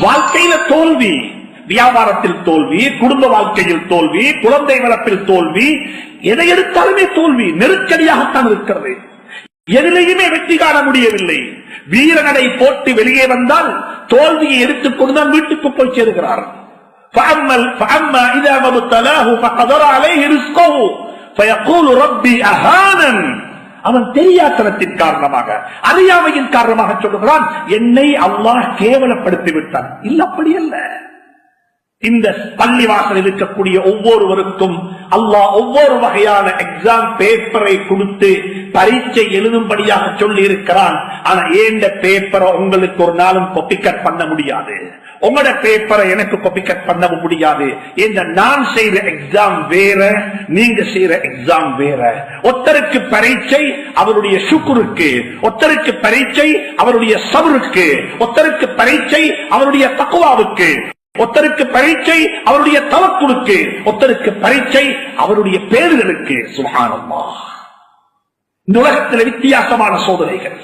வாழ்க்கையில தோல்வி வியாபாரத்தில் தோல்வி குடும்ப வாழ்க்கையில் தோல்வி குழந்தை வளர்ப்பில் தோல்வி எதை எடுத்தாலுமே தோல்வி நெருக்கடியாகத்தான் இருக்கிறது எதிலையுமே வெற்றி காண முடியவில்லை வீரநடை போட்டு வெளியே வந்தால் தோல்வியை எடுத்துக்கொண்டு தான் வீட்டுக்கு போய் சேருகிறார் فأما فأما إذا ما ابتلاه فقدر عليه رزقه فيقول ربي أهانا அவன் தெரியாத்தனத்தின் காரணமாக அறியாமையின் காரணமாக சொல்லுகிறான் என்னை அல்லாஹ் கேவலப்படுத்தி விட்டான் இல்ல அப்படி அல்ல. இந்த பள்ளிவாசல் இருக்கக்கூடிய ஒவ்வொருவருக்கும் அல்லாஹ் ஒவ்வொரு வகையான எக்ஸாம் பேப்பரை கொடுத்து பரீட்சை எழுதும்படியாக சொல்லி இருக்கிறான் ஆனா ஏண்ட பேப்பரை உங்களுக்கு ஒரு நாளும் கொப்பிக்கட் பண்ண முடியாது? உங்களோட பேப்பரை எனக்கு கொப்பி பண்ணவும் முடியாது. இந்த நான் செய்யற எக்ஸாம் வேற நீங்க செய்யற எக்ஸாம் வேற. ஒத்தருக்கு பரீட்சை அவருடைய சுக்குருக்கு ஒத்தருக்கு பரீட்சை அவருடைய சவருக்கு ஒத்தருக்கு பரீட்சை அவருடைய தக்குவாவுக்கு ஒத்தருக்கு பரீட்சை அவருடைய தவக்குழுக்கு ஒத்தருக்கு பரீட்சை அவருடைய பேர்களுக்கு சுகானம்மா இந்த உலகத்தில் வித்தியாசமான சோதனைகள்.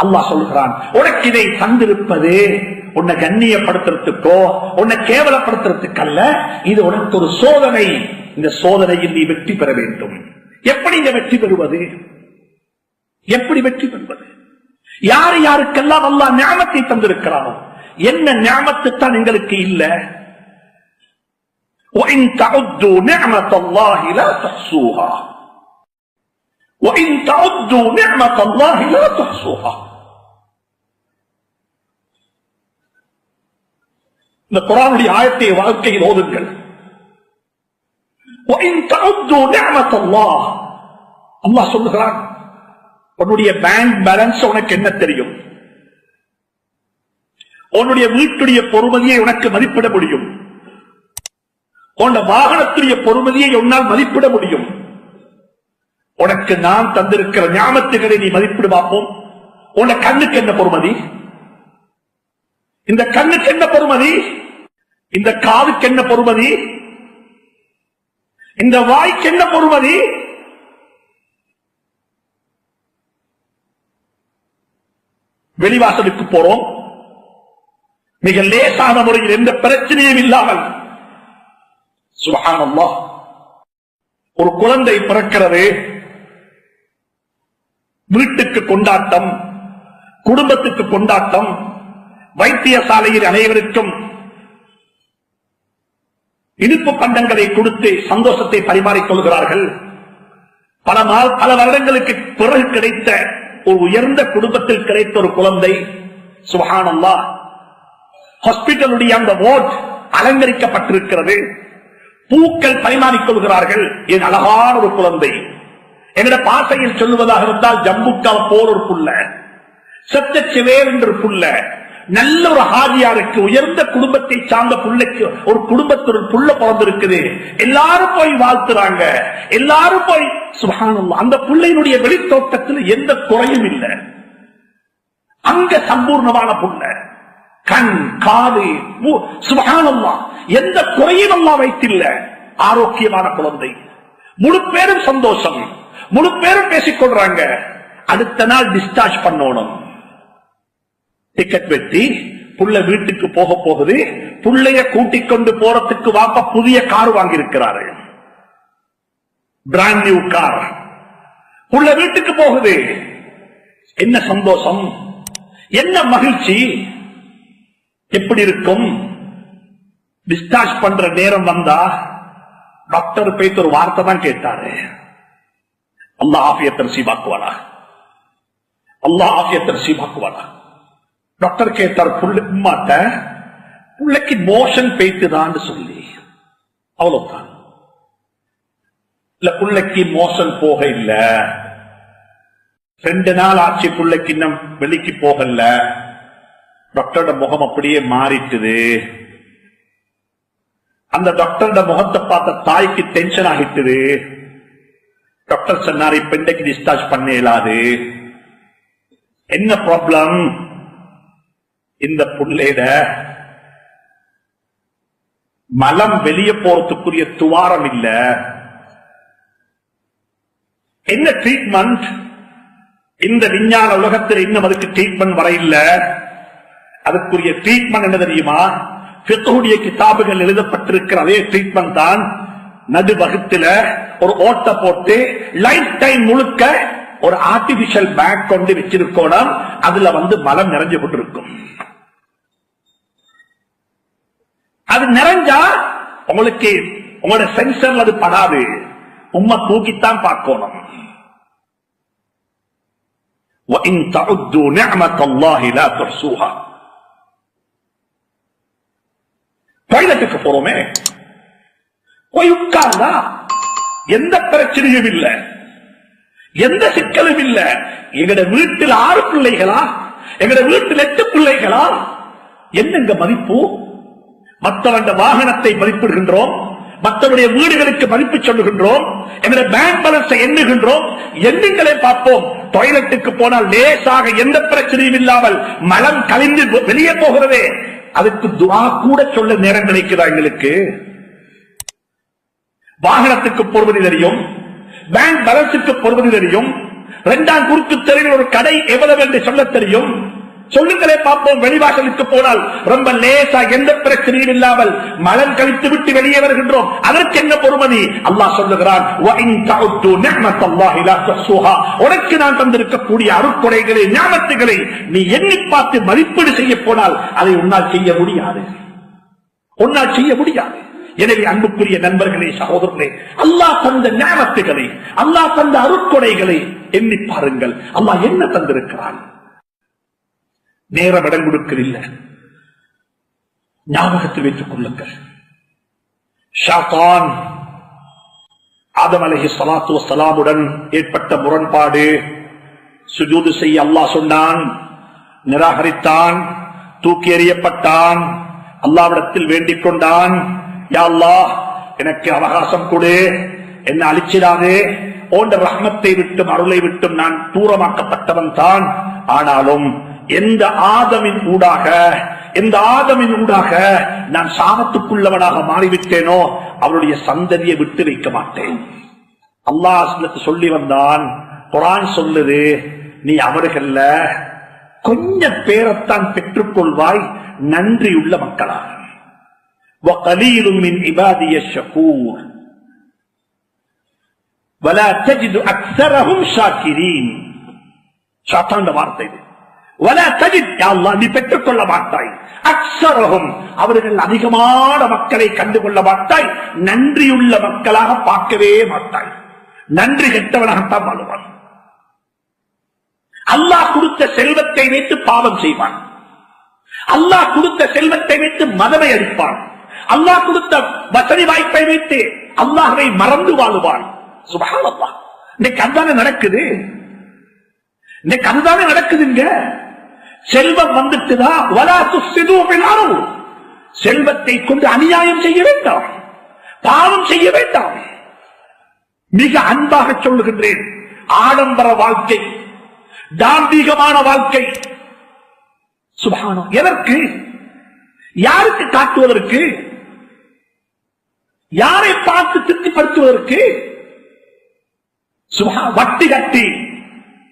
அல்லாஹ் சொல்கிறான் உனக்கு இதை தந்திருப்பது உன்னை கண்ணியப்படுத்துறதுக்கோ உன்னை கேவலப்படுத்துறதுக்கு அல்ல இது உனக்கு ஒரு சோதனை இந்த சோதனையில் நீ வெற்றி பெற வேண்டும் எப்படி இந்த வெற்றி பெறுவது எப்படி வெற்றி பெறுவது யார் யாருக்கெல்லாம் அல்லாஹ் ஞானத்தை தந்திருக்கிறானோ என்ன ஞாபத்து தான் எங்களுக்கு இல்ல وَإِن تَعُدُّوا نِعْمَةَ اللَّهِ لَا تَحْصُوهَا இந்த குரானுடைய ஆயத்தை வாழ்க்கையில் ஓதுங்கள். அல்லாஹ் சொல்லுகிறான் உன்னுடைய பேங்க் பேலன்ஸ் உனக்கு என்ன தெரியும்? உன்னுடைய வீட்டுடைய பொறுமதியை உனக்கு மதிப்பிட முடியும். உன்ன வாகனத்துடைய பொறுமதியை உன்னால் மதிப்பிட முடியும். உனக்கு நான் தந்திருக்கிற ஞாபகத்துகளை நீ மதிப்பிடு பார்ப்போம். உன்னை கண்ணுக்கு என்ன பொறுமதி? இந்த கண்ணுக்கு என்ன பொறுமதி? இந்த காதுக்கு என்ன பொறுமதி? இந்த வாய்க்கு என்ன பொறுமதி? வெளிவாசலுக்கு போறோம். மிக லேசான முறையில் எந்த பிரச்சனையும் இல்லாமல். சுகானம்மா ஒரு குழந்தை பிறக்கிறது. வீட்டுக்கு கொண்டாட்டம் குடும்பத்துக்கு கொண்டாட்டம் வைத்தியசாலையில் அனைவருக்கும் இனிப்பு பண்டங்களை கொடுத்து சந்தோஷத்தை பரிமாறிக் கொள்கிறார்கள். பல நாள் பல வருடங்களுக்கு பிறகு கிடைத்த ஒரு உயர்ந்த குடும்பத்தில் கிடைத்த ஒரு குழந்தை சுகானந்தா ஹாஸ்பிட்டலுடைய அந்த வார்ட் அலங்கரிக்கப்பட்டிருக்கிறது. பூக்கள் பரிமாறிக் கொள்கிறார்கள். என் அழகான ஒரு குழந்தை. என்னோட பாசையில் சொல்லுவதாக இருந்தால் ஜம்புக்கால் போர் ஒரு புள்ள. செத்த சிவேர் என்று புள்ள. நல்ல ஒரு ஹாதியாருக்கு உயர்ந்த குடும்பத்தை சார்ந்த பிள்ளைக்கு ஒரு குடும்பத்தில் புள்ள பிறந்திருக்குது. எல்லாரும் போய் வாழ்த்துறாங்க. எல்லாரும் போய் சுகானம் அந்த பிள்ளையினுடைய வெளித்தோட்டத்தில் எந்த குறையும் இல்லை. அங்க சம்பூர்ணமான புள்ள. கண் காது சுகானம்மா எந்த குறையும் அல்லா வைத்தில்ல. ஆரோக்கியமான குழந்தை. முழு பேரும் சந்தோஷம். முழு பேரும் பேசிக் கொள்றாங்க அடுத்த நாள் டிஸ்சார்ஜ் பண்ணணும். டிக்கெட் வெட்டி புள்ள வீட்டுக்கு போக போகுது புள்ளைய கூட்டிக் கொண்டு போறதுக்கு வாப்ப புதிய கார் வாங்கி இருக்கிறாரு பிராண்ட் நியூ கார் புள்ள வீட்டுக்கு போகுது. என்ன சந்தோஷம்? என்ன மகிழ்ச்சி? எப்படி இருக்கும்? டிஸ்சார்ஜ் பண்ற நேரம் வந்தா டாக்டர் போயிட்டு ஒரு வார்த்தை தான் கேட்டாரு. அல்லா ஆஃபியத்தர் சீபாக்குவானா? அல்லா ஆஃபியத்தர் சீபாக்குவானா? டாக்டர் கேட்டார் புள்ள உம்மாட்ட பிள்ளைக்கு மோஷன் பெய்த்துதான்னு சொல்லி. அவ்வளவுதான். இல்ல பிள்ளைக்கு மோஷன் போக இல்ல. ரெண்டு நாள் ஆட்சி பிள்ளைக்கு இன்னும் வெளிக்கு போகல. டாக்டரோட முகம் அப்படியே மாறிட்டுது. அந்த டாக்டரோட முகத்தை பார்த்த தாய்க்கு டென்ஷன் ஆகிட்டுது. டாக்டர் சொன்னார் இப்ப இன்றைக்கு டிஸ்சார்ஜ் பண்ண இயலாது. என்ன ப்ராப்ளம் இந்த புள்ளையிட மலம் வெளியே போறதுக்குரிய துவாரம் இல்ல. என்ன ட்ரீட்மெண்ட் இந்த விஞ்ஞான உலகத்தில் இன்னும் அதுக்கு ட்ரீட்மெண்ட் வர இல்ல. அதுக்குரிய ட்ரீட்மெண்ட் என்ன தெரியுமா? பித்தகுடைய கிதாபுகள் எழுதப்பட்டிருக்கிற அதே ட்ரீட்மெண்ட் தான் நடுவகுத்துல ஒரு ஓட்ட போட்டு லைஃப் டைம் முழுக்க ஒரு ஆர்டிபிஷியல் பேக் கொண்டு வச்சிருக்கோம் அதுல வந்து மலம் நிறைஞ்சு கொண்டிருக்கும் அது நிறைஞ்சா உங்களுக்கு உங்களோட சென்சர்ல அது படாது. உண்மை தூக்கித்தான் பார்க்கணும். டாய்லெட்டுக்கு போறோமே. போய் உட்கார்ந்தா எந்த பிரச்சனையும் இல்லை. எந்த சிக்கலும் இல்ல. எங்கட வீட்டில் ஆறு பிள்ளைகளா? எங்கட வீட்டில் எட்டு பிள்ளைகளா? என்னங்க மதிப்பு? மற்றவன் வாகனத்தை மதிப்பிடுகின்றோம். மற்றவருடைய வீடுகளுக்கு மதிப்பு சொல்லுகின்றோம். எங்களுடைய பேங்க் பேலன்ஸை எண்ணுகின்றோம். எண்ணுங்களை பார்ப்போம். டாய்லெட்டுக்கு போனால் லேசாக எந்த பிரச்சனையும் இல்லாமல் மலம் கலைந்து வெளியே போகிறதே. அதுக்கு துவா கூட சொல்ல நேரம் கிடைக்குதா எங்களுக்கு? வாகனத்துக்கு போடுவது தெரியும். பேங்க் பேலன்ஸுக்கு போடுவது தெரியும். இரண்டாம் குறுக்கு தெருவில் ஒரு கடை எவ்வளவு என்று சொல்ல தெரியும். சொல்லுங்களே பார்ப்போம். வெளிவாசலுக்கு போனால் ரொம்ப லேசா எந்த பிரச்சனையும் இல்லாமல் மலம் கழித்து விட்டு வெளியே வருகின்றோம். அதற்கு என்ன பொறுமதி அல்லாஹ் சொல்லுகிறான் உனக்கு நான் தந்திருக்கக்கூடிய அருக்குறைகளை ஞாபகத்துகளை நீ எண்ணி பார்த்து மதிப்பீடு செய்ய போனால் அதை உன்னால் செய்ய முடியாது. உன்னால் செய்ய முடியாது. எனவே அன்புக்குரிய நண்பர்களே சகோதரர்களே அல்லாஹ் தந்த ஞாபகத்துகளை அல்லாஹ் தந்த அருக்குறைகளை எண்ணி பாருங்கள். அல்லாஹ் என்ன தந்திருக்கிறான்? நேரம் இடம் கொடுக்கவில்லை ஞாபகத்தில் வைத்துக் கொள்ளுங்கள். ஷாத்தான் ஆதம் அலஹி சலாத்து வசலாமுடன் ஏற்பட்ட முரண்பாடு சுஜூது செய்ய அல்லாஹ் சொன்னான் நிராகரித்தான் தூக்கி எறியப்பட்டான் அல்லாவிடத்தில் வேண்டிக் கொண்டான். யா அல்லாஹ் எனக்கு அவகாசம் கொடு என்ன அழிச்சிடாதே. ஓண்ட ரஹ்மத்தை விட்டும் அருளை விட்டும் நான் தூரமாக்கப்பட்டவன் தான். ஆனாலும் எந்த ஆதமின் ஊடாக எந்த ஆதமின் ஊடாக நான் சாபத்துக்குள்ளவனாக மாறிவிட்டேனோ அவருடைய சந்ததியை விட்டு வைக்க மாட்டேன். அல்லாஹ் சொல்லி வந்தான் குரான் சொல்லுது நீ அவர்கள கொஞ்ச பேரத்தான் பெற்றுக்கொள்வாய் நன்றியுள்ள மக்களாக. வார்த்தை நீ பெற்றுக் கொள்ள மாட்டாய். அக்ஷரகம் அவர்கள் அதிகமான மக்களை கண்டுகொள்ள மாட்டாய். நன்றியுள்ள மக்களாக பார்க்கவே மாட்டாய். நன்றி கெட்டவனாகத்தான் வாழ்வான். அல்லாஹ் கொடுத்த செல்வத்தை வைத்து பாவம் செய்வான். அல்லாஹ் கொடுத்த செல்வத்தை வைத்து மதமை அடிப்பான். அல்லாஹ் கொடுத்த வசதி வாய்ப்பை வைத்து அல்லாஹை மறந்து வாழ்வான். சுபகாலப்பா இன்னைக்கு அதுதானே நடக்குது? இன்னைக்கு அதுதானே நடக்குதுங்க? செல்வம் வந்துட்டுதா? வலா செல்வத்தை கொண்டு அநியாயம் செய்ய வேண்டாம். பாவம் செய்ய வேண்டாம். மிக அன்பாக சொல்லுகின்றேன். ஆடம்பர வாழ்க்கை. தாம்பீகமான வாழ்க்கை. சுபானம் எதற்கு? யாருக்கு காட்டுவதற்கு? யாரை பார்த்து திருப்திப்படுத்துவதற்கு? சுபா வட்டி கட்டி.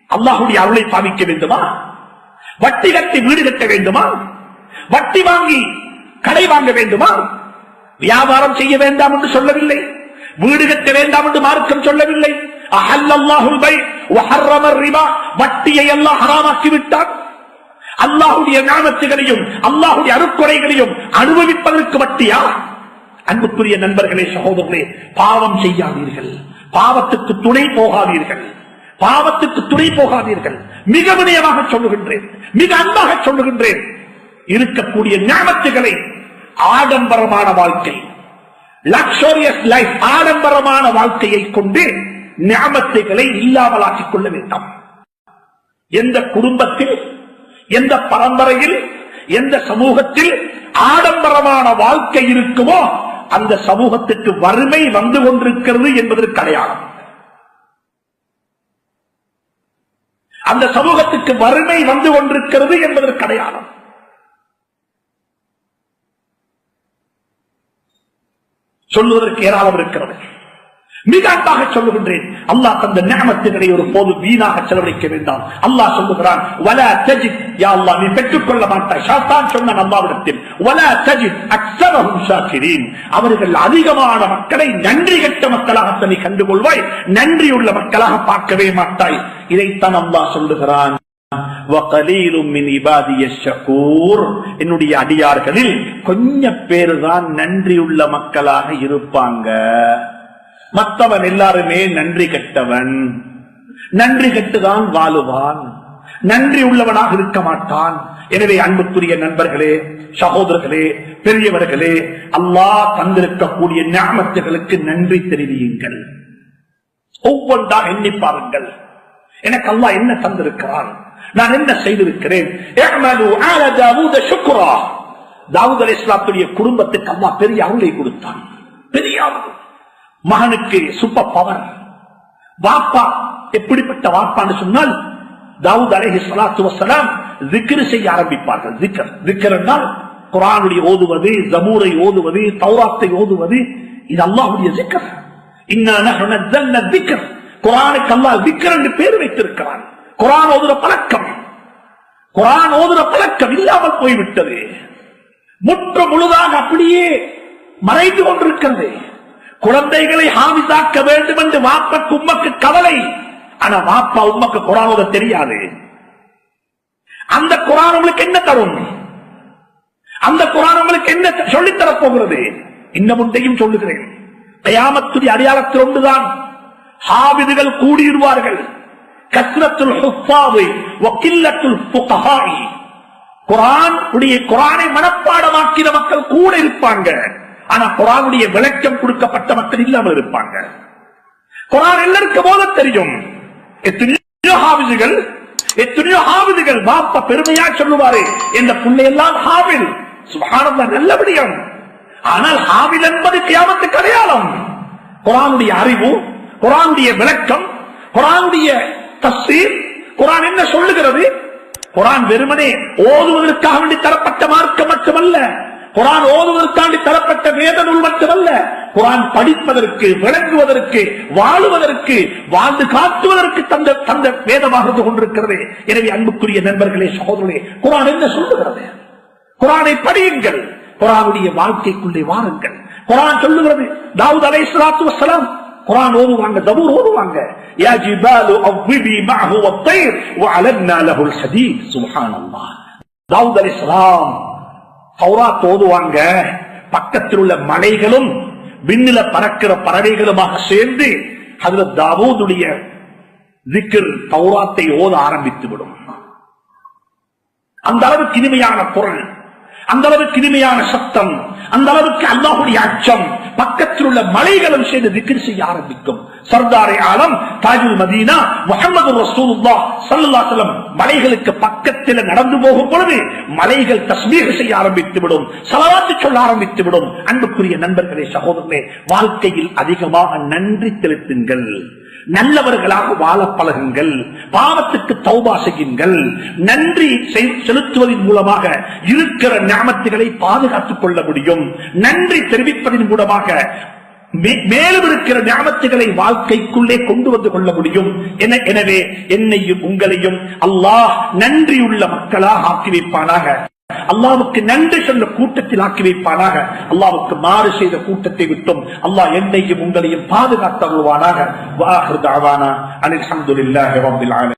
அல்லாஹுடைய அருளை பாவிக்க வேண்டுமா? வட்டி கட்டி வீடு கட்ட வேண்டுமா? வட்டி வாங்கி கடை வாங்க வேண்டுமா? வியாபாரம் செய்ய வேண்டாம் என்று சொல்லவில்லை. வீடு கட்ட வேண்டாம் என்று மார்க்கம் சொல்லவில்லை. வட்டியை எல்லாம் ஹராமாக்கி விட்டான். அல்லாஹுடைய ஞானத்துகளையும் அல்லாஹுடைய அருக்குறைகளையும் அனுபவிப்பதற்கு வட்டியா? அன்புக்குரிய நண்பர்களே சகோதரர்களே பாவம் செய்யாதீர்கள். பாவத்துக்கு துணை போகாதீர்கள். பாவத்துக்கு துணை போகாதீர்கள். மிக வினயமாக சொல்லுகின்றேன். மிக அன்பாக சொல்லுகின்றேன். இருக்கக்கூடிய ஞாபகத்துகளை ஆடம்பரமான வாழ்க்கை லக்ஸோரியஸ் லைஃப் ஆடம்பரமான வாழ்க்கையை கொண்டு ஞாபகத்துகளை இல்லாமலாக்கிக் கொள்ள வேண்டாம். எந்த குடும்பத்தில் எந்த பரம்பரையில் எந்த சமூகத்தில் ஆடம்பரமான வாழ்க்கை இருக்குமோ அந்த சமூகத்துக்கு வறுமை வந்து கொண்டிருக்கிறது என்பதற்கு அடையாளம். அந்த சமூகத்துக்கு வறுமை வந்து கொண்டிருக்கிறது என்பதற்கு அடையாளம். சொல்லுவதற்கு ஏராளம் இருக்கிறது. மிக அன்பாக சொல்லுகின்றேன். அல்லாஹ் தந்த நேமத்தினை ஒரு போது வீணாக செலவழிக்க வேண்டாம். அல்லாஹ் சொல்லுகிறான் வல தஜித். யா அல்லாஹ் நீ பெற்றுக்கொள்ள மாட்டாய். சாத்தான் சொன்னான் வல தஜித் அக்ஸரஹும் ஷாக்கிரீன். அவர்கள் அதிகமான மக்களை நன்றி கட்ட மக்களாக நீ கண்டுகொள்வாய். நன்றியுள்ள மக்களாக பார்க்கவே மாட்டாய். இதைத்தான் அல்லாஹ் சொல்லுகிறான் என்னுடைய அடியார்களில் கொஞ்ச பேருதான் நன்றியுள்ள மக்களாக இருப்பாங்க. மற்றவன் எல்லாருமே நன்றி கெட்டவன். நன்றி கெட்டுதான் வாழுவான். நன்றி உள்ளவனாக இருக்க மாட்டான். எனவே அன்புக்குரிய நண்பர்களே சகோதரர்களே பெரியவர்களே அல்லாஹ் தந்திருக்கக்கூடிய ஞாபகத்துகளுக்கு நன்றி தெரிவியுங்கள். ஒவ்வொன்றாக எண்ணி பாருங்கள். எனக்கு அல்லா என்ன தந்திருக்கிறான்? நான் என்ன செய்திருக்கிறேன்? இஅமலு ஆல தாவூத குடும்பத்துக்கு அல்லா பெரிய அவளை கொடுத்தான். பெரிய அருள். மகனுக்கு சூப்பர் பவர் வாப்பா எப்படிப்பட்ட வாப்பான்னு சொன்னால் தாவூத் அலஹி ஸலாத்து வஸலாம் zikr செய்ய ஆரம்பிப்பார்கள். திக்கர் zikr என்றால் ஓதுவது ஜமூரை ஓதுவது தௌராத்தை ஓதுவது இது அல்லாஹ்வுடைய திக்கர் இன்ன திக்கர் குரானுக்கு zikr குர்ஆனுக்கு அல்லாஹ் என்று பேர் வைத்திருக்கிறான். குரான் ஓதுற பழக்கம். குரான் ஓதுற பழக்கம் இல்லாமல் போய்விட்டது. முற்று முழுதாக அப்படியே மறைந்து கொண்டிருக்கிறது. குழந்தைகளை ஹாமிதாக்க வேண்டும் என்று வாப்பக்கு உம்மக்கு கவலை. ஆனா வாப்பா உமக்கு குரானோத தெரியாது. அந்த குரான் உங்களுக்கு என்ன தரும்? அந்த குரான் உங்களுக்கு என்ன சொல்லித் தரப் போகிறது? இன்னும் ஒன்றையும் சொல்லுகிறேன். கயாமத்துடைய அடையாளத்தில் ஒன்றுதான். ஹாவிதுகள் கூடியிருவார்கள் கஸ்ரத்துல் ஹுஃபாவை வக்கில்லத்துல் குரான் உடைய குரானை மனப்பாடமாக்கிற மக்கள் கூட இருப்பாங்க. ஆனா குரானுடைய விளக்கம் கொடுக்கப்பட்ட மக்கள் இல்லாமல் இருப்பாங்க. குரான் எல்லாருக்கும் போல தெரியும். எத்தனையோ ஹாவிதுகள் எத்தனையோ ஹாவிதுகள் பாப்பா பெருமையா சொல்லுவாரு. இந்த பிள்ளையெல்லாம் ஹாவில் சுபானந்தா நல்ல விடயம் ஆனால் ஹாவில் என்பது கியாமத்துக்கு அடையாளம். குரானுடைய அறிவு குரானுடைய விளக்கம் குரானுடைய தஸ்தீர் குரான் என்ன சொல்லுகிறது? குரான் வெறுமனே ஓதுவதற்காக வேண்டி தரப்பட்ட மார்க்கம் மட்டுமல்ல. குரான் ஓதுவதற்காண்டி தரப்பட்ட வேத நூல் மட்டுமல்ல குரான் படிப்பதற்கு விளங்குவதற்கு வாழுவதற்கு வாழ்ந்து காட்டுவதற்கு தந்த தந்த வேதமாக இருந்து கொண்டிருக்கிறது. எனவே அன்புக்குரிய நண்பர்களே சகோதரே குரான் என்ன சொல்லுகிறது? குரானை படியுங்கள். குரானுடைய வாழ்க்கைக்குள்ளே வாருங்கள். குரான் சொல்லுகிறது தாவூத் அலை சலாத்து வசலாம் குரான் ஓதுவாங்க தபூர் ஓதுவாங்க. யா ஜிபாலு அவ்விபி மஅஹு வத்தைர் வஅலன்னா லஹுல் ஹதீத். சுப்ஹானல்லாஹ். தாவூத் அலைஹிஸ்ஸலாம் தௌரா ஓதுவாங்க பக்கத்தில் உள்ள மலைகளும் விண்ணில பறக்கிற பறவைகளுமாக சேர்ந்து அதுல தாவூதுடைய திக்ர் தௌராத்தை ஓத ஆரம்பித்து விடும் அந்த அளவுக்கு இனிமையான குரல். அந்த அளவுக்கு இனிமையான சத்தம் அந்த அளவுக்கு அல்லாஹுடைய அச்சம் பக்கத்தில் உள்ள மலைகளும் செய்து திக்ர் செய்ய ஆரம்பிக்கும். சர்தாரை ஆலம் தாஜுல் மதீனா முகமது ரசூலுல்லா சல்லா அலைஹி மலைகளுக்கு பக்கத்தில் நடந்து போகும் பொழுது மலைகள் தஸ்மீக செய்ய ஆரம்பித்து விடும் சலவாத்து சொல்ல ஆரம்பித்து விடும். அன்புக்குரிய நண்பர்களே சகோதரர்களே வாழ்க்கையில் அதிகமாக நன்றி செலுத்துங்கள். நல்லவர்களாக வாழ பழகுங்கள். பாவத்துக்கு தௌபா செய்யுங்கள். நன்றி செலுத்துவதன் மூலமாக இருக்கிற ஞாபகத்துகளை பாதுகாத்துக் கொள்ள முடியும். நன்றி தெரிவிப்பதன் மூலமாக மே- மேலும் இருக்கிற ஞாபகத்துகளை வாழ்க்கைக்குள்ளே கொண்டு வந்து கொள்ள முடியும். என- எனவே என்னையும் உங்களையும் அல்லாஹ் நன்றியுள்ள மக்களாக ஆக்கி வைப்பானாக. அல்லாவுக்கு நன்றி சொன்ன கூட்டத்தில் ஆக்கி வைப்பானாக. அல்லாவுக்கு மாறு செய்த கூட்டத்தை விட்டும் அல்லாஹ் என்னையும் உங்களையும் பாதுகாத்தருள்வானாக வாஹிர் தாவானா அனில் அல்ஹம்துலில்லாஹி ஆலமீன்